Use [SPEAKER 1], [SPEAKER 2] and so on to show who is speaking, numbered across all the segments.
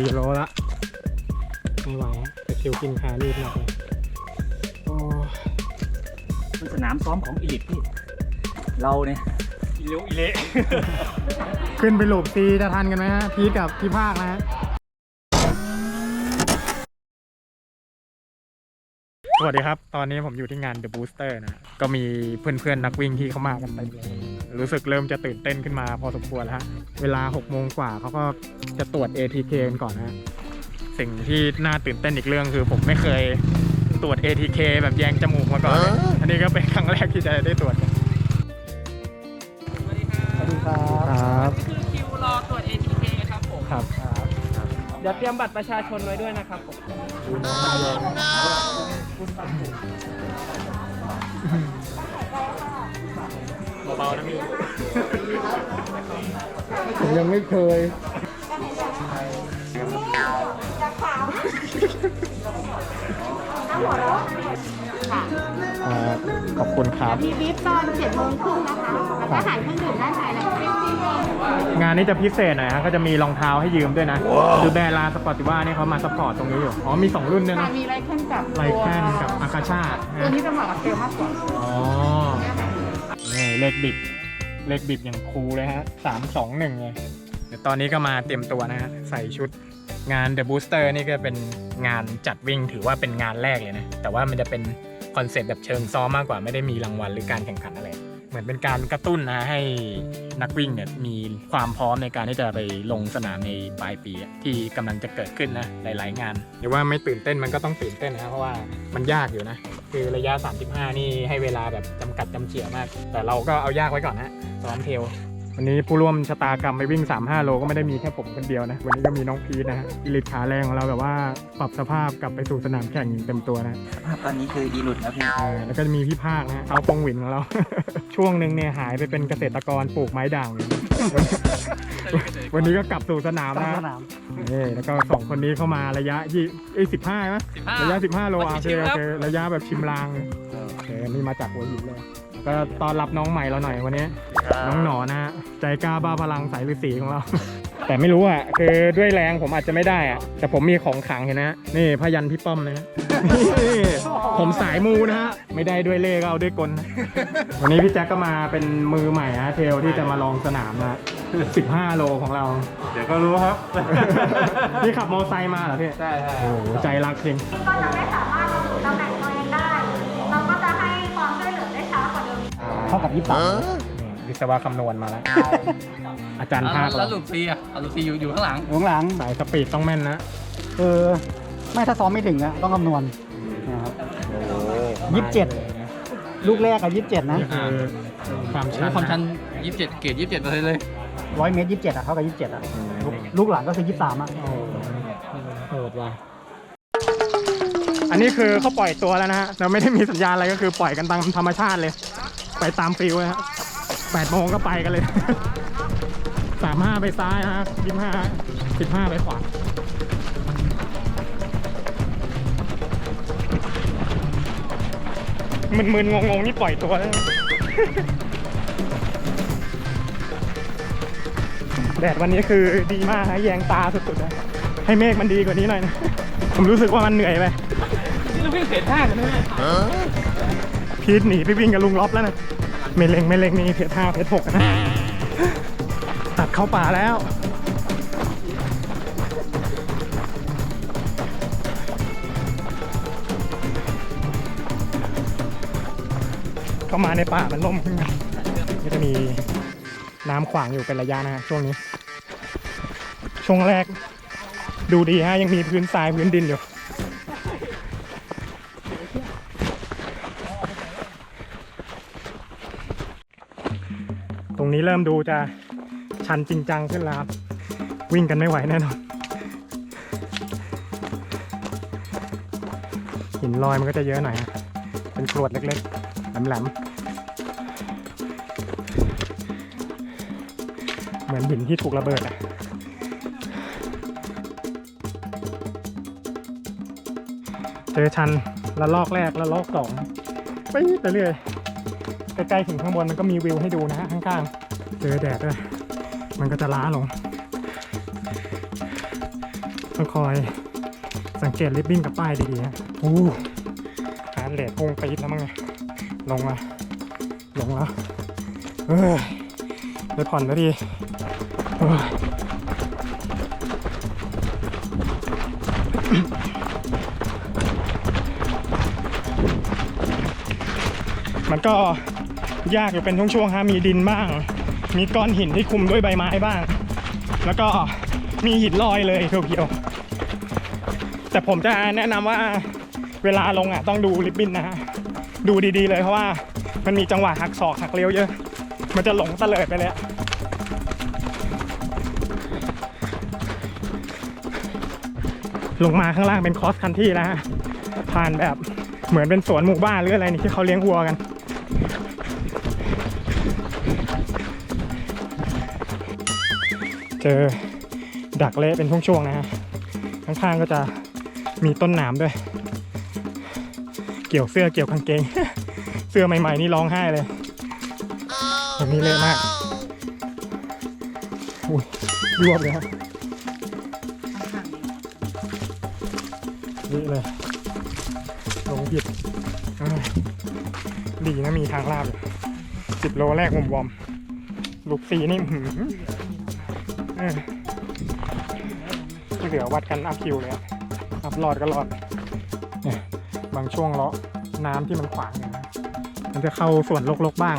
[SPEAKER 1] สี่โลละไม่ไหวฮะแต่คิวกินขารีบหนักเลยโอ้
[SPEAKER 2] เป็นสนามซ้อมของอีลิทพี่ เราเนี่ยอีเลี้ยวอีเละ
[SPEAKER 1] ขึ้นไปหลบตีจะทันกันไหมฮะพีทกับพี่ภาคนะฮะ สวัสดีครับ ตอนนี้ผมอยู่ที่งาน The Booster นะ ก็มีเพื่อนๆ นักวิ่งที่เข้ามากันเต็มเลย รู้สึกเริ่มจะตื่นเต้นขึ้นมาพอสมควรแล้วฮะ เวลา6โมงกว่าเขาก็จะตรวจ ATK กันก่อนนะฮะสิ่งที่น่าตื่นเต้นอีกเรื่องคือผมไม่เคยตรวจ ATK แบบแยงจมูกมาก่อนเลยอันนี้ก็เป็นครั้งแรกที่จะได้ตรวจ
[SPEAKER 3] สวัสดีครับ
[SPEAKER 1] สวัสดีครับ
[SPEAKER 3] นี่คือคิวรอตรวจ ATK ครับผม
[SPEAKER 1] ครับ
[SPEAKER 3] เดี๋ยวเตรียมบัตรประชาชนไว้ด้วยนะครับผม
[SPEAKER 1] เบาๆนะพี่ผมยังไม่เคยอ่าขอบคุณครับ
[SPEAKER 4] มีบีฟตอนเจ็ดโมงครึ่งนะคะแล้วก็อาหารเครื่องดื่มด้านในแล้วก็เป็นซีรีส์
[SPEAKER 1] งานนี้จะพิเศษหน่อยฮะก็จะมีรองเท้าให้ยืมด้วยนะ คือแบรนด์ลาสปอร์ติว่านี่เขามาสปอร์ตตรงนี้อยู่ อ๋อ มี 2 รุ่นด้วย
[SPEAKER 4] ค่ะ
[SPEAKER 1] นะ
[SPEAKER 4] มีไรเคนกับ
[SPEAKER 1] ไลแคนกับอาคาชา
[SPEAKER 4] ตัวนี้จะเหมาะกับเซลล์มากกว่า
[SPEAKER 1] อ๋อ นี่เลขบิดเลขบิดอย่างคูลเลยฮะสามสองหนึ่งเลยเดี๋ยวตอนนี้ก็มาเตรียมตัวนะฮะ ใส่ชุดงาน The Booster นี่ก็เป็นงานจัดวิ่งถือว่าเป็นงานแรกเลยนะ แต่ว่ามันจะเป็นคอนเซ็ปต์แบบเชิงซ้อมมากกว่าไม่ได้มีรางวัลหรือการแข่งขันอะไร เหมือนเป็นการกระตุ้นนะให้นักวิ่งเนี่ยมีความพร้อมในการที่จะไปลงสนามในปลายปีที่กำลังจะเกิดขึ้นนะหลาย ๆ งานหรือว่าไม่ตื่นเต้นมันก็ต้องตื่นเต้นนะเพราะว่ามันยากอยู่นะ คือระยะ 35 นี่ให้เวลาแบบจำกัดจำเฉียมาก แต่เราก็เอายากไว้ก่อนนะซ้อมเทล วันนี้ผู้ร่วมชะตากรรมไปวิ่ง 35 โลก็ไม่ได้มีแค่ผมคนเดียวนะ วันนี้ก็มีน้องพีทนะฮะอิลิทขาแรงของเราแบบว่าปรับสภาพกลับไปสู่สนามแข่งอย่างเต็มตัวนะ
[SPEAKER 2] สภาพตอนนี้คืออีลุดนะพี่
[SPEAKER 1] เออแล้วก็จะมีพี่ภาคนะฮะเอาคงหวินของเรา ช่วงหนึ่งเนี่ยหายไปเป็นเกษตรกรปลูกไม้ด่างอยู่วันนี้ก็กลับสู่สนามนะนี่แล้วก็สองคนนี้เข้ามาระยะยี่เอ้สิบห้าไหม
[SPEAKER 3] 15
[SPEAKER 1] ระยะสิบห้าโล
[SPEAKER 3] วั
[SPEAKER 1] อะ
[SPEAKER 3] น
[SPEAKER 1] โอ
[SPEAKER 3] ชิ
[SPEAKER 1] เคว
[SPEAKER 3] ๆ
[SPEAKER 1] โอ
[SPEAKER 3] ครับ
[SPEAKER 1] เคระยะแบบชิมลางเลยโอเคนี่มาจากหัวหินเลย ก็ตอนรับน้องใหม่เราหน่อยวันนี้ น้องหนอนะฮะใจกล้าบ้าพลังสายฤาษีของเรา แต่ไม่รู้อะคือด้วยแรงผมอาจจะไม่ได้อะแต่ผมมีของขลังเห็นนะฮะนี่พยันพี่ป้อมนะฮะนี่ผมสายมูนะฮะไม่ได้ด้วยเล่ห์ก็เอาด้วยกลนะวันนี้พี่แจ็คก็มาเป็นมือใหม่ฮะเทลที่จะมาลองสนามนะ15 โลของเรา
[SPEAKER 2] เดี๋ยวก็รู้ครับ
[SPEAKER 1] นี่ขับมอเตอร์ไซค์มาเหรอพี่
[SPEAKER 2] ใช่ใช่
[SPEAKER 1] โอ้โหใจรักจริง
[SPEAKER 4] ก็จะไม่สามารถ เท่า
[SPEAKER 1] กับยี่สิบวิศวะคำนวณมาแล้ว อาจารย์ภาค
[SPEAKER 3] แล้
[SPEAKER 1] เรา
[SPEAKER 3] วลูกซีอะเอาลูกซีอยู่อยู่ข้างหลัง
[SPEAKER 5] อยู่ข้างหลัง
[SPEAKER 1] สายสปีดต้องแม่นนะ
[SPEAKER 5] เออไม่ถ้าซ้อมไม่ถึงอะต้องคำนวณนะครับ ยี่สิบเจ็ด ลูกแรกอะยี่สิบเจ็ดนะ
[SPEAKER 1] นี่คือความชัน
[SPEAKER 3] ความชัน27 เกรด27เปอร์เซ็นต์เลย
[SPEAKER 5] ร้อยเมตรยี่สิบเจ็ดอะเท่ากับยี่สิบเจ็ดอะลูกลูกหลังก็คือยี่สิบสามอะ
[SPEAKER 1] โอ้โหโหดว่ะอันนี้คือเขาปล่อยตัวแล้วนะฮะเราไม่ได้มีสัญญาณอะไรก็คือปล่อยกันตามธรรมชาติเลย ไปตามฟิลนะฮะแปดโมงก็ไปกันเลยสามห้าไปซ้ายนะฮะยี่ห้าสิบห้าไปขวามึนๆ งงๆ นี่ปล่อยตัวแล้วนะแดดวันนี้คือดีมากนะแยงตาสุดๆนะให้เมฆมันดีกว่านี้หน่อยนะ ผมรู้สึกว่ามันเหนื่อยไป
[SPEAKER 3] นี่เราวิ่งเพจท่ากันนะ
[SPEAKER 1] พีทหนีไปวิ่งกับลุงล็อบแล้วนะไม่เล็งไม่เล็งนี่เพจห้าเพจหกนะตัดเข้าป่าแล้วเข้ามาในป่ามันล่มขึ้นมาก็จะมีน้ำขวางอยู่เป็นระยะนะฮะช่วงนี้ ช่วงแรกดูดีฮะยังมีพื้นทรายพื้นดินอยู่ นี้เริ่มดูจะชันจริงจังขึ้นแล้วครับ วิ่งกันไม่ไหวแน่นอนหินลอยมันก็จะเยอะหน่อยฮะเป็นกรวดเล็กๆแหลมๆเหมือนหินที่ถูกระเบิดอะเจอชันละลอกแรกละลอกสองไปเรื่อยๆใกล้ๆถึงข้างบนมันก็มีวิวให้ดูนะฮะข้างๆ เจอแดดด้วยมันก็จะล้าลง ต้องคอยสังเกตริบบิ้นกับป้ายดีๆนะอู้หาเลทพุ่งปี๊ดแล้วมั้งเนี่ยลงมา ลงแล้วเอ้ยได้ผ่อนแล้วดีมันก็ยากอยู่เป็นช่วงๆฮะมีดินบ้าง มีก้อนหินที่คุมด้วยใบไม้บ้าง แล้วก็มีหินลอยเลยเพียวๆแต่ผมจะแนะนำว่าเวลาลงอะต้องดูริบบิ้นนะฮะดูดีๆเลยเพราะว่ามันมีจังหวะหักศอกหักเลี้ยวเยอะ มันจะหลงเตลิดไปเลยลงมาข้างล่างเป็นคอสคันที่แล้วฮะผ่านแบบเหมือนเป็นสวนหมู่บ้านหรืออะไรนี่ที่เขาเลี้ยงวัวกัน เจอดักเละเป็นช่วงๆนะฮะข้างๆก็จะมีต้นหนามด้วย เกี่ยวเสื้อเกี่ยวกางเกง เสื้อใหม่ๆนี่ร้องไห้เลยแบบนี้เละมากอุ้ยยวบเลยครับนี่เลยลงผิดดีนะมีทางลาบสิบโลแรกมุมวอมลูกสีนี่หื ที่เหลือวัดกันอัพคิวเลยอะอัพรอดก็รอดบางช่วงเลาะน้ำที่มันขวางเนี่ยนะมันจะเข้าส่วนลกๆบ้าง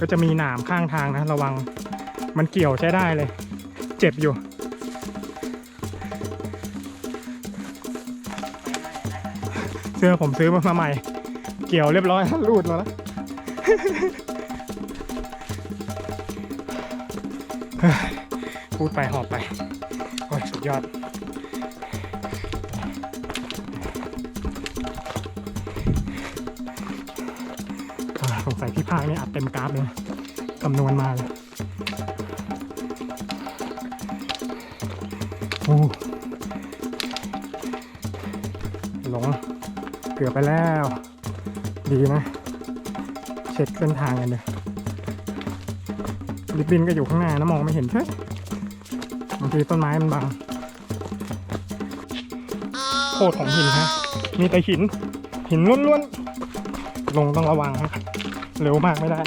[SPEAKER 1] ก็จะมีหนามข้างทางนะ ระวังมันเกี่ยวใช้ได้เลย เจ็บอยู่เสื้อผมซื้อมาใหม่ เกี่ยวเรียบร้อยรูดมาแล้ว พูดไปหอบไป โอ้ย สุดยอด สงสัยพี่ภาคนี่อัดเต็มกราฟเลยคำนวณมาเลยโอ้หลง เกือบไปแล้ว ดีนะ เช็คเส้นทางกันเลยลิบบินก็อยู่ข้างหน้านะมองไม่เห็นใช่ บางทีต้นไม้มันบังโคตรของหินฮะ มีแต่หิน หินล้วนๆ ลงต้องระวังฮะเร็วมากไม่ได้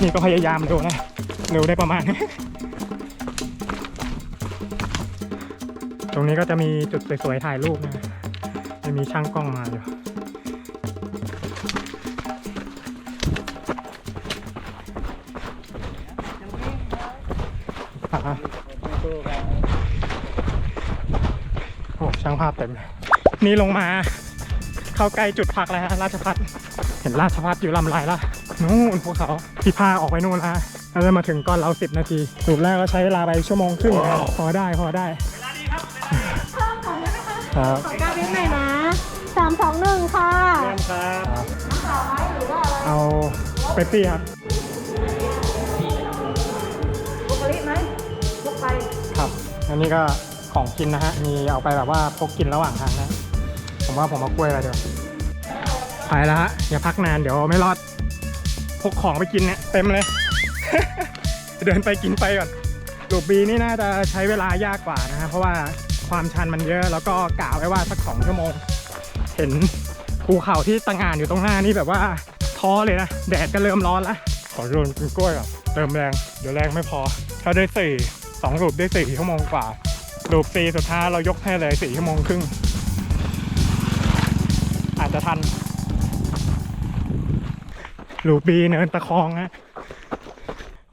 [SPEAKER 1] นี่ก็พยายามดูนะ เร็วได้ประมาณตรงนี้ก็จะมีจุดสวยๆถ่ายรูปนะจะมีช่างกล้องมาอยู่ โอ้ช่างภาพเต็มเลยนี่ลงมา เข้าใกล้จุดพักแล้วฮะราชพัฒเห็นราชพัฒอยู่ลำไรละนู่นภูเขาพี่พาออกไปนู่นละแล้วจะมาถึงก่อนเราสิบนาทีสูบแรกก็ใช้เวลาไปชั่วโมงครึ่งนะพอได้พอได้
[SPEAKER 4] เพิ่มก่อนได้ไหมคะ
[SPEAKER 1] ครับ
[SPEAKER 4] ขอการนิดหน่อยนะสามสองหนึ่งค่ะ
[SPEAKER 1] เริ่มครับ
[SPEAKER 4] น้ำเปล่าไหมหรือว่าอะไร
[SPEAKER 1] เอาเปปซี่ครับ
[SPEAKER 4] บุ
[SPEAKER 1] อันนี้ก็ของกินนะฮะ มีเอาไปแบบว่าพกกินระหว่างทางนะ ผมว่าผมเอากล้วยไรเดี๋ยวไปแล้วฮะ อย่าพักนานเดี๋ยวไม่รอด พกของไปกินเนี่ยเต็มเลย เดินไปกินไปก่อนลูกบีนี่น่าจะใช้เวลายากกว่านะฮะ เพราะว่าความชันมันเยอะ แล้วก็กะไว้ว่าสักสองชั่วโมง เห็นภูเขาที่ตะงานอยู่ตรงหน้านี่แบบว่าท้อเลยนะ แดดก็เริ่มร้อนล้วขอโยนกินกล้วยก่อนเติมแรง เดี๋ยวแรงไม่พอ ถ้าได้สี่ สองลูปได้สี่ชั่วโมงกว่าลูปสี่สุดท้ายเรายกให้เลยสี่ชั่วโมงครึ่ง อาจจะทันลูปบีเนินตะคองฮะ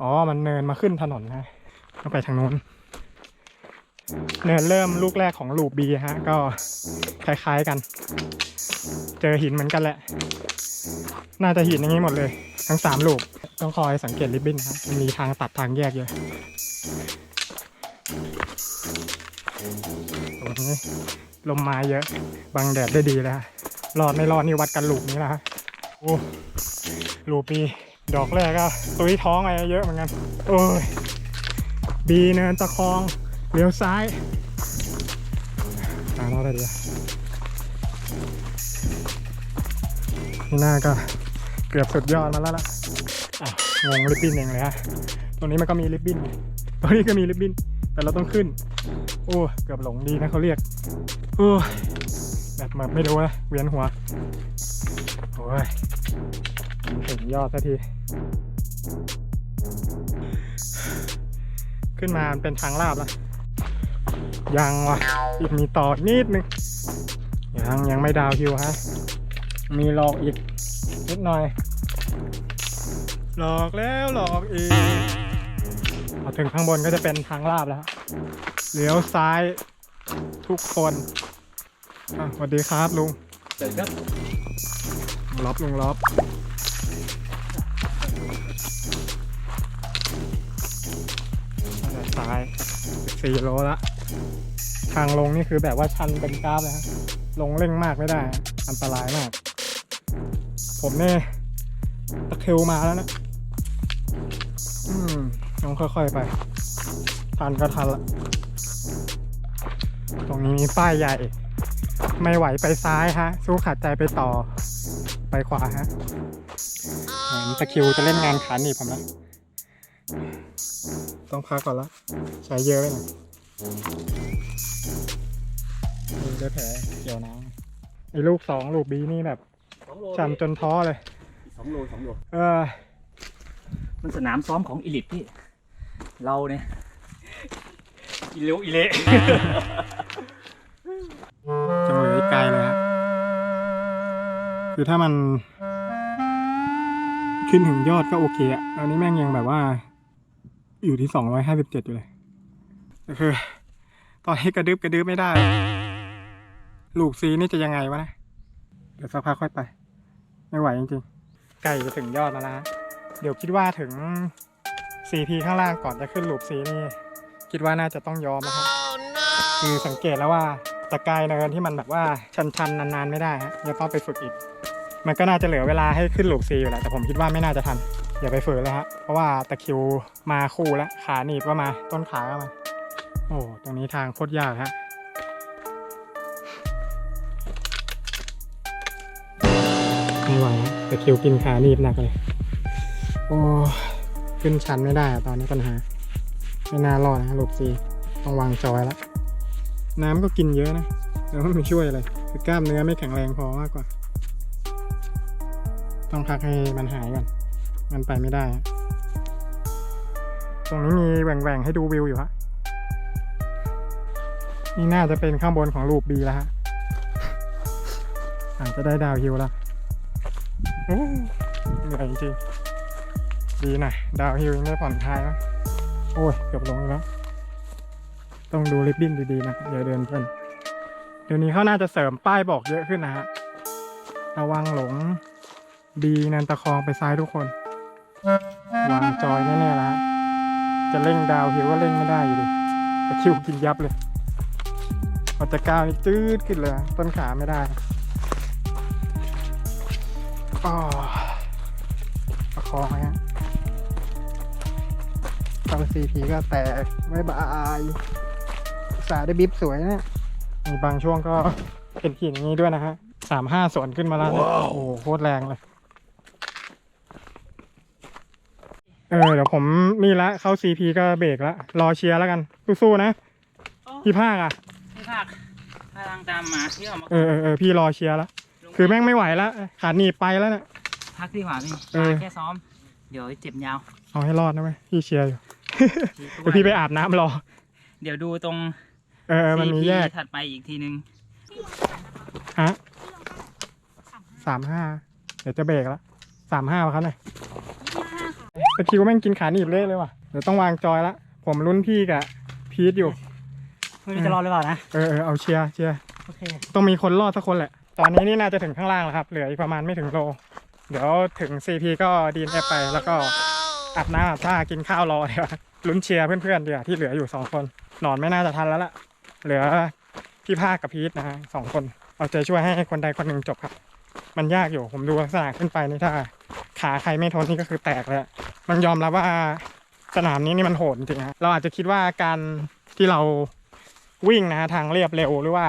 [SPEAKER 1] อ๋อ มันเนินมาขึ้นถนนนะต้องไปทางนู้น เนินเริ่มลูกแรกของลูปบีฮะ ก็คล้ายๆกัน เจอหินเหมือนกันแหละ น่าจะหินอย่างนี้หมดเลย ทั้งสามลูก ต้องคอยสังเกตริบบิ้นนะฮะมันมีทางตัดทางแยกเยอะ ลมมาเยอะ บังแดดได้ดีเลยฮะรอดไม่รอดนี่วัดกันลูกนี้แล้วฮะโอ้ลูปี ดอกแรกก็ตุยท้องอะไรเยอะเหมือนกัน โอ้ย บีเนินตะคองเลี้ยวซ้ายอ่ารอดได้ดีนี่หน้าก็เกือบสุดยอดมาแล้วล่ะอะงงริบบิ้นเองเลยฮะ ตรงนี้มันก็มีริบบิ้น ตรงนี้ก็มีริบบิ้น แต่เราต้องขึ้น โอ้เกือบหลงดีนะเขาเรียกโอ้แบบเหมือนไม่รู้นะเวียนหัวโอ้ยถึงยอดสักที ขึ้นมามนเป็นทางลาบแล้ว ยังวะอีกมีต่อนิดนึง ยังยังไม่ดาวฮิวฮะ มีหลอกอีก นิดหน่อย หลอกแล้วหลอกอีกพอถึงข้างบนก็จะเป็นทางลาบแล้ว เลี้ยวซ้ายทุกคนอะสวัสดีครับลุง
[SPEAKER 2] เดินครับ
[SPEAKER 1] ลุงล็อบลุงล็อบด้านซ้าย14โลละ ทางลงนี่คือแบบว่าชันเป็นกราฟเลยฮะลงเร่งมากไม่ได้ฮะอันตรายมาก ผมเนี่ยตะคริวมาแล้วนะ อืมต้องค่อยๆไป ทันก็ทันละ ตรงนี้มีป้ายใหญ่ ไม่ไหวไปซ้ายฮะ สู้ขาดใจไปต่อ ไปขวาฮะเหมือนตะคริวจะเล่นงานขาหนีบผมนะ ต้องพักก่อนละใช้เยอะไปหน่อยดูได้แผลเกี่ยวน้ำไอ้ลูกสองลูกบีนี่แบบ
[SPEAKER 2] สองโล
[SPEAKER 1] ชันจนท้อเลย
[SPEAKER 2] สองโลสองโล
[SPEAKER 1] เออ
[SPEAKER 2] มันสนามซ้อมของอีลิทพี่ เราเนี่ย อีเลวอีเละ
[SPEAKER 1] จะเหลืออีกไกลเลยฮะคือถ้ามัน ขึ้นถึงยอดก็โอเคอะอันนี้แม่งยังแบบว่า อยู่ที่สองร้อยห้าสิบเจ็ดอยู่เลยก็คือตอนนี้กระดึบกระดึบไม่ได้ ลูกซีนี่จะยังไงวะนะ เดี๋ยวสักพักค่อยไป ไม่ไหวจริงๆใกล้จะถึงยอดแล้วนะเดี๋ยวคิดว่าถึง CP ข้างล่างก่อนจะขึ้นลูกซีนี่ คิดว่าน่าจะต้องยอมนะครับคือสังเกตแล้วว่าตะกายเนินที่มันแบบว่าชันๆนานๆไม่ได้ฮะจะต้องไปฝึกอีก มันก็น่าจะเหลือเวลาให้ขึ้นลูกซีอยู่แหละแต่ผมคิดว่าไม่น่าจะทันอย่าไปฝืนเลยฮะเพราะว่าตะคริวมาคู่แล้วขาหนีบก็มาต้นขาก็มาโอ้ตรงนี้ทางโคตรยากฮะไม่ไหวฮะตะคริวกินขาหนีบหนักเลยโอ้ขึ้นชันไม่ได้อะตอนนี้ปัญหา ไม่น่ารอดนะลูกซีต้องวางจอยแล้ว น้ำก็กินเยอะนะแต่ว่าไม่ช่วยอะไรคือกล้ามเนื้อไม่แข็งแรงพอมากกว่า ต้องพักให้มันหายก่อน มันไปไม่ได้ ตรงนี้มีแหว่งๆให้ดูวิวอยู่ฮะนี่น่าจะเป็นข้างบนของลูกบีแล้วฮะอาจจะได้ดาวฮิวแล้วโอ้เหนื่อยจริงดีหน่อยดาวฮิวยังไม่ผ่อนคลายนะ โอ้ย เกือบลงแล้ว ต้องดูริบบิ้นดีๆนะ อย่าเดินเพลินเดี๋ยวนี้เขาน่าจะเสริมป้ายบอกเยอะขึ้นนะฮะ ระวังหลงดีนันตะคองไปซ้ายทุกคน วางจอยแน่ๆแล้วฮะจะเร่งดาวฮิวก็เร่งไม่ได้อยู่ดิตะคิวกินยับเลยพอจะก้าวนี่จืดขึ้นเลย ต้นขาไม่ได้อ๋อประคองไว้ฮะ ตอนซีพีก็แตกไม่บายอุตสาห์ได้บิฟสวยนะมีบางช่วงก็เป็นหินอย่างนี้ด้วยนะฮะสามห้าสวนขึ้นมาแล้วนะโอ้โหโคตรแรงเลย เออ เดี๋ยวผมนี่ละเข้าซีพีก็เบรกแล้วรอเชียร์แล้วกัน สู้ๆนะ พี่ภาคอะ
[SPEAKER 3] พี่ภาคพลังตามมาที่ออกมา
[SPEAKER 1] เออเออเออพี่รอเชียร์แล้วคือแม่งไม่ไหวแล้วขาหนีบไปแล้วเนี่ย
[SPEAKER 3] พักดีกว่าพี่
[SPEAKER 1] เออ
[SPEAKER 3] มาแค่ซ้อม เดี๋ยวเจ็บยาว
[SPEAKER 1] เอาให้รอดนะเว้ยพี่เชียร์อยู่ เดี๋ยวพี่ไปอาบน้ำรอ
[SPEAKER 3] เดี๋ยวดูตรง
[SPEAKER 1] เออเออมันมี
[SPEAKER 3] CP
[SPEAKER 1] แยก
[SPEAKER 3] ถัดไปอีกทีนึง
[SPEAKER 1] ฮะสามห้าเดี๋ยวจะเบรกแล้วสามห้าครับหน่อยตะคริวแม่งกินขาหนีบเละเลยว่ะเดี๋ยวต้องวางจอยละ ผมรุ่นพี่กับพีทอยู่
[SPEAKER 5] ไม่รู้จะรอดหรือเปล่านะ
[SPEAKER 1] เออเออเอาเชียร์เชียร์
[SPEAKER 5] โอเค
[SPEAKER 1] ต้องมีคนรอดสักคนแหละ ตอนนี้นี่น่าจะถึงข้างล่างแล้วครับ เหลืออีกประมาณไม่ถึงโล เดี๋ยวถึง CP ก็ดีนเอฟไปแล้วก็ อาบน้ำอาบท่ากินข้าวรอเดี๋ยวลุ้นเชียร์เพื่อนๆเดี๋ยวที่เหลืออยู่สองคนนอนไม่น่าจะทันแล้วล่ะ เหลือพี่ภาคกับพีทนะฮะสองคน เอาใจช่วยให้คนใดคนหนึ่งจบครับ มันยากอยู่ผมดูลักษณะขึ้นไปนี่ถ้า ขาใครไม่ทนนี่ก็คือแตกเลยอะมันยอมรับว่าสนามนี้นี่มันโหดจริงฮะเราอาจจะคิดว่าการที่เราวิ่งนะฮะทางเรียบเร็วหรือว่า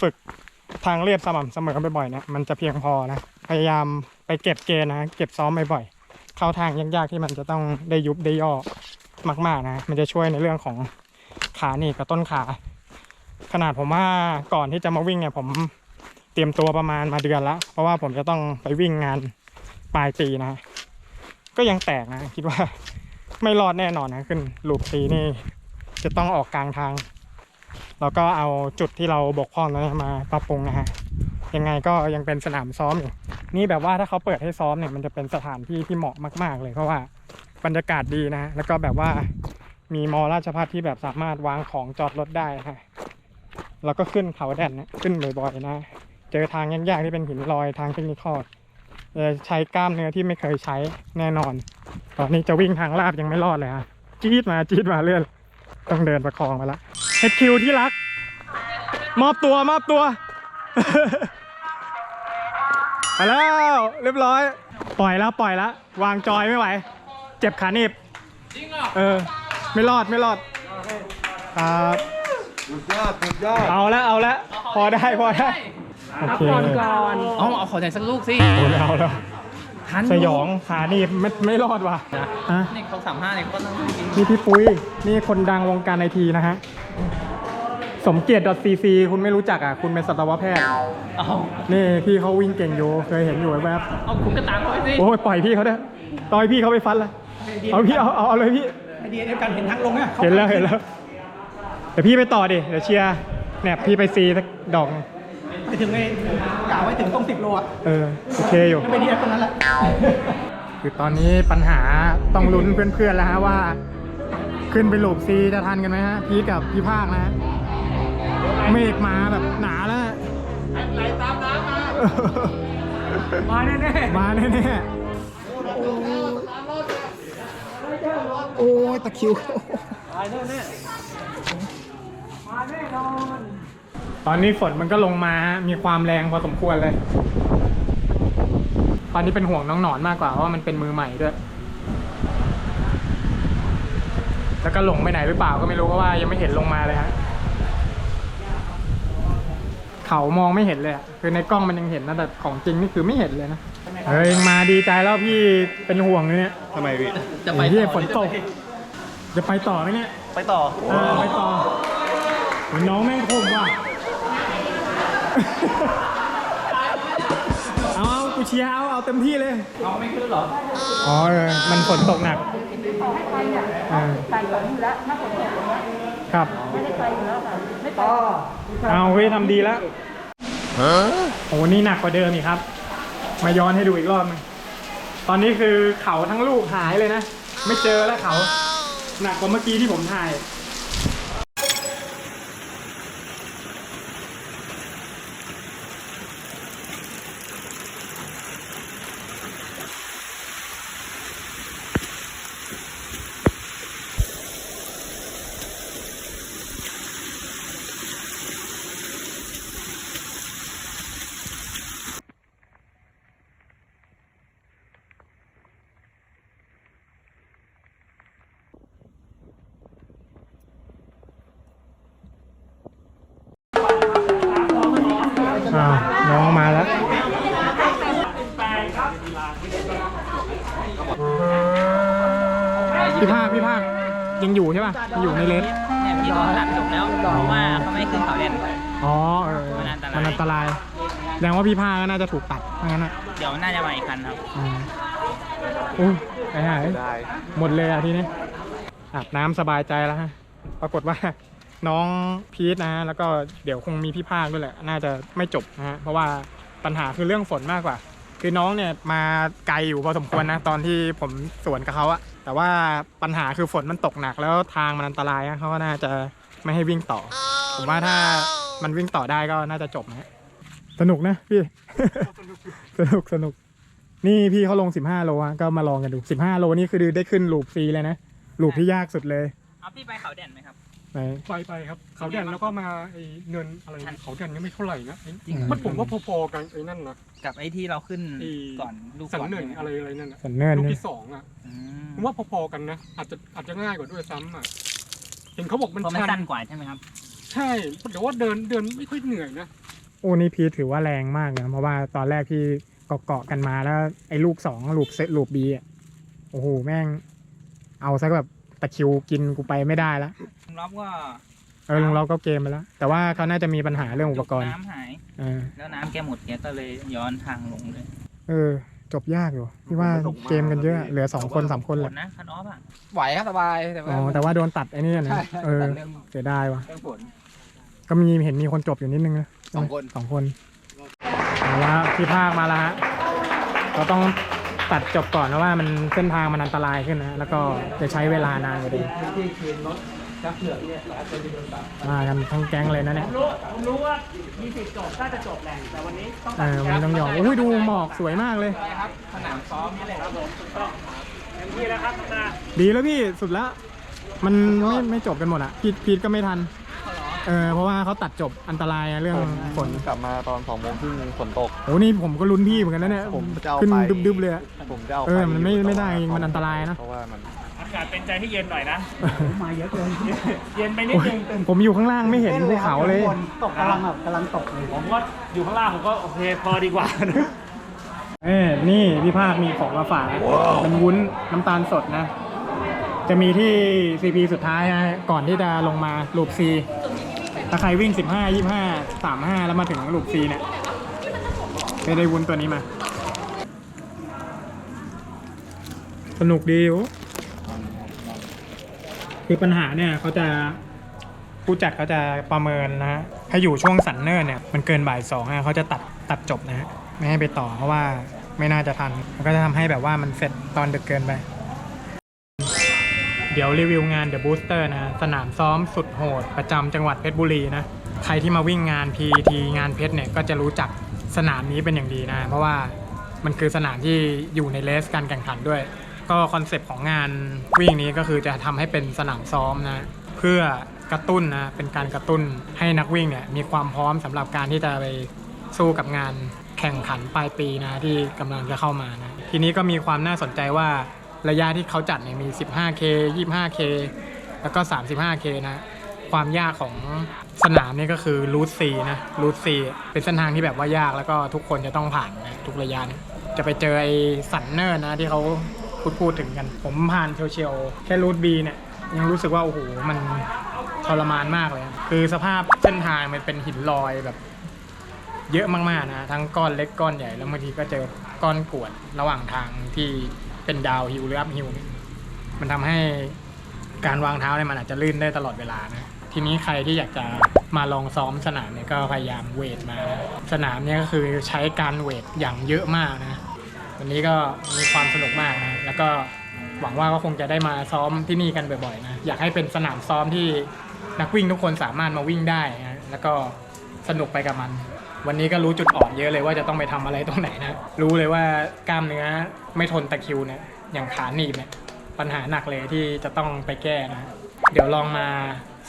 [SPEAKER 1] ฝึกทางเรียบสม่ำเสมอบ่อยๆเนี่ยมันจะเพียงพอนะพยายามไปเก็บเกณฑ์นะเก็บซ้อมบ่อยๆ เข้าทางยากๆที่มันจะต้องได้ยุบได้ย่อมาก ๆนะ มันจะช่วยในเรื่องของขาหนีบกับต้นขา ขนาดผมว่าก่อนที่จะมาวิ่งเนี่ยผมเตรียมตัวประมาณมาเดือนละ เพราะว่าผมจะต้องไปวิ่งงานปลายปีนะ ก็ยังแตกนะ คิดว่าไม่รอดแน่นอนนะขึ้นลูปซีนี่ จะต้องออกกลางทาง แล้วก็เอาจุดที่เราบกพร่องนั้นมาปรับปรุงนะฮะ ยังไงก็ยังเป็นสนามซ้อมอยู่นี่แบบว่าถ้าเขาเปิดให้ซ้อมเนี่ยมันจะเป็นสถานที่ที่เหมาะมาก ๆ เลยเพราะว่าบรรยากาศดีนะ แล้วก็แบบว่ามีมอราชพัฒที่แบบสามารถวางของจอดรถได้ฮะแล้วก็ขึ้นเขาแดนนะขึ้นบ่อยๆนะ เจอทางยากๆที่เป็นหินลอยทางเทคนิคอลจะใช้กล้ามเนื้อที่ไม่เคยใช้แน่นอน ตอนนี้จะวิ่งทางลาบยังไม่รอดเลยฮะจี๊ดมาจี๊ดมาเรื่อยต้องเดินประคองมาละเฮดคิวที่รัก มอบตัวมอบตัว ไปแล้ว เรียบร้อย ปล่อยแล้วปล่อยแล้ววางจอยไม่ไหว เจ็บขาหนีบจริงเหรอเออ ไม่รอดไม่รอดครับเอาแล้วเอาแล้วพอได้พอได้โอเค
[SPEAKER 3] เอาเอาขอถ่ายสักลูกสิ
[SPEAKER 1] โอ้ยเอาแล้วสยองขาหนีบไม่ไม่รอดว่ะฮะ
[SPEAKER 3] นี่เขาสามห้าเนี่ยเขาก็ต้องกิน
[SPEAKER 1] นี่พี่ปุ้ยนี่คนดังวงการไอทีนะฮะ สมเกียรติ .cc คุณไม่รู้จักอะ คุณเป็นสัตวแพทย์
[SPEAKER 3] เอา
[SPEAKER 1] นี่พี่เขาวิ่งเก่งอยู่ เคยเห็นอยู่แวบ
[SPEAKER 3] เอาคุณก็ตามเขาไปสิ
[SPEAKER 1] ๆโอ้ยปล่อยพี่เขาเด้อต่อยพี่เขาไปฟันละเอาพี่เอาเอาเอาเลยพี่
[SPEAKER 5] ไอเดียเดียวกันเห็นทางลงอะ
[SPEAKER 1] เห็นแล้วเห็นแล้ว เดี๋ยวพี่ไปต่อดิ เดี๋ยวเชียร์แหนบพี่ไปซีสักดอกหนึ่ง
[SPEAKER 5] ไปถึงไอ้กล่าวไว้ถึงตรงสิบโลอะ
[SPEAKER 1] เออโอเคอยู่
[SPEAKER 5] ไปเดียวตรงนั้นแหละ
[SPEAKER 1] คือตอนนี้ปัญหาต้องลุ้นเพื่อนๆแล้วฮะว่า ขึ้นไปหลบซีจะทันกันไหมฮะ พีทกับพี่ภาคนะฮะ เมฆมาแบบหนาแล้วไหลตามน้ำมา มาแน่ๆมาแน่ๆ
[SPEAKER 5] โอ้ยตะคริว
[SPEAKER 1] ตอนนี้ฝนมันก็ลงมาฮะมีความแรงพอสมควรเลย ตอนนี้เป็นห่วงน้องหนอนมากกว่าเพราะว่ามันเป็นมือใหม่ด้วย แล้วก็หลงไปไหนหรือเปล่าก็ไม่รู้เพราะว่ายังไม่เห็นลงมาเลยฮะ เขามองไม่เห็นเลยอะคือในกล้องมันยังเห็นนะแต่ของจริงนี่คือไม่เห็นเลยนะเฮ้ยมาดีใจแล้วพี่เป็นห่วงเลยเนี่ย
[SPEAKER 6] ทำไมพี่
[SPEAKER 3] จะไป
[SPEAKER 1] ที่
[SPEAKER 3] ต่อ
[SPEAKER 1] ฝนตก จะไปต่อไหมเนี่ย
[SPEAKER 6] ไปต่อ
[SPEAKER 1] เออไปต่อเหมือนน้องแม่งคมว่ะ เอาเอากูเชียร์เอาเอาเต็มที่เลย
[SPEAKER 3] เอาไม่ขึ้นเหรอ
[SPEAKER 1] อ๋อเออมันฝนตกหนัก
[SPEAKER 4] ขอให้ไปเนี่ย
[SPEAKER 1] เออ
[SPEAKER 4] ใส่ฝนอยู่แล้วถ้าฝนตกอย่างเงี้ย
[SPEAKER 1] ครับ
[SPEAKER 4] ไม่ได้ไปอยู่แล้วค่ะไม่ไป
[SPEAKER 1] เอาเฮ้ยทำดีแล้วโอ้นี่หนักกว่าเดิมอีกครับ มาย้อนให้ดูอีกรอบหนึงตอนนี้คือเขาทั้งลูกหายเลยนะ ไม่เจอแล้วเขา หนักกว่าเมื่อกี้ที่ผมถ่าย พี่ภาคพี่ภาคยังอยู่ใช่ป่ะยังอยู่ในเลน
[SPEAKER 3] เนี่ยพี่เขาตัดจบแล้วเพราะว่าเขาไม่ขึ้นเขาแดน
[SPEAKER 1] อ๋อเออ
[SPEAKER 3] มันอันตราย
[SPEAKER 1] มันอันตรายแสดงว่าพี่ภาคก็น่าจะถูกตัดถ้างั้นอะ
[SPEAKER 3] เดี๋ยวน่าจะมาอีกคันครับ
[SPEAKER 1] อืมอู้ไปหายหมดเลยอะทีนี้อาบน้ำสบายใจแล้วฮะ ปรากฏว่า น้องพีทนะฮะแล้วก็เดี๋ยวคงมีพี่ภาคด้วยแหละ น่าจะไม่จบนะฮะ เพราะว่าปัญหาคือเรื่องฝนมากกว่า คือน้องเนี่ยมาไกลอยู่พอสมควรนะ ตอนที่ผมสวนกับเขาอะแต่ว่าปัญหาคือฝนมันตกหนักแล้วทางมันอันตรายอะเขาก็น่าจะไม่ให้วิ่งต่อ ผมว่าถ้ามันวิ่งต่อได้ก็น่าจะจบนะฮะสนุกนะพี่ สนุกสนุก นี่พี่เขาลง 15 โลอะก็มาลองกันดู 15 โลนี่คือได้ขึ้นลูปฟรีเลยนะลูปที่ยากสุดเลย
[SPEAKER 3] เอาพี่ไปเขาแดนไหมครับ
[SPEAKER 1] ไหน
[SPEAKER 6] ไปไปครับ เขาแดนแล้วก็มาไอ้เนินอะไร
[SPEAKER 3] ทัน
[SPEAKER 6] เขาแดนก็ไม่เท่าไหร่นะไอ้
[SPEAKER 1] จริงเหรอ
[SPEAKER 6] มันผมว่าพอๆกันไอ้นั่นนะ
[SPEAKER 3] กับไอ้ที่เราขึ้น
[SPEAKER 6] ไอ้
[SPEAKER 3] ก่อนลูก
[SPEAKER 6] สัน
[SPEAKER 3] ก่อน
[SPEAKER 6] เนิน
[SPEAKER 3] ใช่ไหม
[SPEAKER 6] อะไรอะไรนั่นน่ะ
[SPEAKER 1] สันเนิน
[SPEAKER 6] ลูก
[SPEAKER 1] เนี่ย
[SPEAKER 6] ที่สองอะ
[SPEAKER 3] อืม
[SPEAKER 6] ผมว่าพอๆกันนะอาจจะอาจจะง่ายกว่าด้วยซ้ำอะเห็นเขาบอกมัน
[SPEAKER 3] เพราะมัน
[SPEAKER 6] ชั
[SPEAKER 3] สั้น
[SPEAKER 6] น
[SPEAKER 3] กว่าใช่ไหมครับ
[SPEAKER 6] ใช่แต่ว่าเดินเดินไม่ค่อยเหนื่อยนะ
[SPEAKER 1] โอ้นี่พีทถือว่าแรงมากนะเพราะว่าตอนแรกที่เกาะๆกันมาแล้ว ไอ้ลูกสองลูกเซตลูกบีอะโอ้โหแม่ง เอาซะแบบตะคริวกินกูไปไม่ได้แล้ว
[SPEAKER 3] ลุงรอบก็
[SPEAKER 1] เออลุงเราก็เกมไปแล้ว แต่ว่าเขาน่าจะมีปัญหาเรื่องอุปกรณ์
[SPEAKER 3] น้ำหาย
[SPEAKER 1] เออ
[SPEAKER 3] แล้วน้ำแกหมดแกก็เลยย้อนทางลงเลย
[SPEAKER 1] เออ จบยากอยู่พี่ว่าเกมกันเยอะ เหลือสองคนสามคน
[SPEAKER 3] ห
[SPEAKER 1] แห
[SPEAKER 3] ม
[SPEAKER 1] ละ
[SPEAKER 3] ดนะคันออฟอะ
[SPEAKER 7] ไหวครับสบายแต่
[SPEAKER 1] อ๋
[SPEAKER 7] ว่า
[SPEAKER 1] อแต่ว่าโดนตัดไอ้นี่นะ
[SPEAKER 7] ใช่
[SPEAKER 1] เออ
[SPEAKER 7] ตัดเรื่อง
[SPEAKER 1] เสียดายว่ะ
[SPEAKER 7] เรื่องฝน
[SPEAKER 1] ก็มีเห็นมีคนจบอยู่นิดนึงนะ
[SPEAKER 7] สองคน
[SPEAKER 1] สองคนเอาละพี่ภาคมาแล้วฮะเราต้องตัดจบก่อนเพราะว่ามันเส้นทางมันอันตรายขึ้นนะ แล้วก็จะใช้เวลานานกว่าเดิม มากันทั้งแก๊งเลยนะเนี่ย
[SPEAKER 2] รู้ผมรู้ว่ามีสิทธิ์จบถ้าจะจบแหละแต่วันนี้ต้อง
[SPEAKER 1] เออวันนี้ต้องยอมโอ้ยดูหมอกสวยมากเลย
[SPEAKER 3] สนามซ้อมนี่แหละครับผม
[SPEAKER 2] เต็มที่แล้วครับมา
[SPEAKER 1] ดีแล้วพี่สุดละมันไม่ไม่จบกันหมดอะพีทพีทก็ไม่ทัน เออเพราะว่าเขาตัดจบอันตรายอะเรื่องฝน
[SPEAKER 8] กลับมาตอนสองโมงครึ่งฝนตก
[SPEAKER 1] โอ้นี่ผมก็ลุ้นพี่เหมือนกันนะเนี่ย
[SPEAKER 8] ผมจะเอา
[SPEAKER 1] ขึ้น
[SPEAKER 8] ไป
[SPEAKER 1] ดึบๆเลยอะ
[SPEAKER 8] ผมจะเอา
[SPEAKER 1] เออ
[SPEAKER 8] ป
[SPEAKER 1] มันไม่
[SPEAKER 8] ยู่
[SPEAKER 1] ไม่ได้
[SPEAKER 8] แต่ว่า
[SPEAKER 1] จริงมันอันตรายนะ
[SPEAKER 8] เพราะว่ามัน
[SPEAKER 2] อากาศเป็นใจให้เย็นหน่อยนะ
[SPEAKER 5] มาเยอะเกิน
[SPEAKER 2] เย็นไปนิดนึง
[SPEAKER 1] ผมอยู่ข้างล่างไม่เห็นภูเขาเลย
[SPEAKER 5] ตกกำลังแบบกำลังตกเลย
[SPEAKER 2] ผมก็อยู่ข้างล่างผมก็โอเคพอดีกว่า
[SPEAKER 1] เอ้นี่พี่ภาคมีของมาฝากเป็นวุ้นน้ำตาลสดนะ จะมีที่ CP สุดท้ายนะก่อนที่จะลงมาลูป C ถ้าใครวิ่ง 15 25 35 แล้วมาถึงลูป C เนี่ยจะได้วุ้นตัวนี้มา สนุกดีโอ้ คือปัญหาเนี่ยเขาจะผู้จัดเขาจะประเมินนะฮะถ้าอยู่ช่วงสันเนิร์เนี่ยมันเกินบ่ายสองอะเขาจะตัดตัดจบนะฮะไม่ให้ไปต่อเพราะว่าไม่น่าจะทัน มันก็จะทำให้แบบว่ามันเสร็จตอนดึกเกินไป เดี๋ยวรีวิวงาน The Booster นะ สนามซ้อมสุดโหด ประจำจังหวัดเพชรบุรีนะ ใครที่มาวิ่งงาน PT งานเพชรเนี่ยก็จะรู้จักสนามนี้เป็นอย่างดีนะ เพราะว่ามันคือสนามที่อยู่ในเลสการแข่งขันด้วย ก็คอนเซปต์ของงานวิ่งนี้ก็คือจะทำให้เป็นสนามซ้อมนะเพื่อกระตุ้นนะเป็นการกระตุ้นให้นักวิ่งเนี่ยมีความพร้อมสำหรับการที่จะไปสู้กับงานแข่งขันปลายปีนะที่กำลังจะเข้ามานะทีนี้ก็มีความน่าสนใจว่าระยะที่เขาจัดเนี่ยมี 15K 25K แล้วก็ 35K นะความยากของสนามนี่ก็คือรูทซีนะรูทซีเป็นเส้นทางที่แบบว่ายากแล้วก็ทุกคนจะต้องผ่านนะทุกระยะจะไปเจอไอ้สันเนอร์นะที่เขา พูดพูดถึงกัน ผมผ่านเชียวๆแค่รูทบีเนี่ย ยังรู้สึกว่า โอ้โห มันทรมานมากเลย คือสภาพเส้นทางมันเป็นหินลอยแบบ เยอะมากๆนะ ทั้งก้อนเล็กก้อนใหญ่ แล้วบางทีก็เจอก้อนกวดระหว่างทางที่เป็นดาวฮิลหรืออัพฮิลมันทำให้การวางเท้าเนี่ยมันอาจจะลื่นได้ตลอดเวลานะทีนี้ใครที่อยากจะมาลองซ้อมสนามเนี่ยก็พยายามเวทมา สนามเนี่ยก็คือใช้การเวทอย่างเยอะมากนะ วันนี้ก็มีความสนุกมากนะแล้วก็หวังว่าก็คงจะได้มาซ้อมที่นี่กันบ่อยๆนะอยากให้เป็นสนามซ้อมที่นักวิ่งทุกคนสามารถมาวิ่งได้นะแล้วก็สนุกไปกับมัน วันนี้ก็รู้จุดอ่อนเยอะเลยว่าจะต้องไปทำอะไรตรงไหนนะรู้เลยว่ากล้ามเนื้อไม่ทนตะคริวเนี่ยอย่างขาหนีบเนี่ยปัญหาหนักเลยที่จะต้องไปแก้นะเดี๋ยวลองมา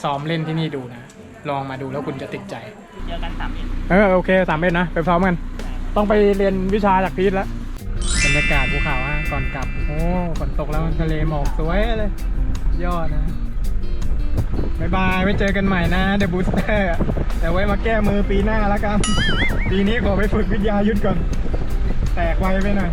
[SPEAKER 1] ซ้อมเล่นที่นี่ดูนะลองมาดูแล้วคุณจะติดใจ
[SPEAKER 3] เจอกันสามเอ็ด
[SPEAKER 1] เออโอเคสามเอ็ดนะไปซ้อมกันต้องไปเรียนวิชาจากพีทแล้วบ รรยากาศภูเขาฮะก่อนกลับ โอ้ฝนตกแล้วทะเลหมอกสวยเลย ยอดนะบายบายไว้เจอกันใหม่นะเดบูสเตอร์แต่ไว้มาแก้มือปีหน้าแล้วกัน ปีนี้ขอไปฝึกวิทยายุทธก่อน แตกไวไปหน่อย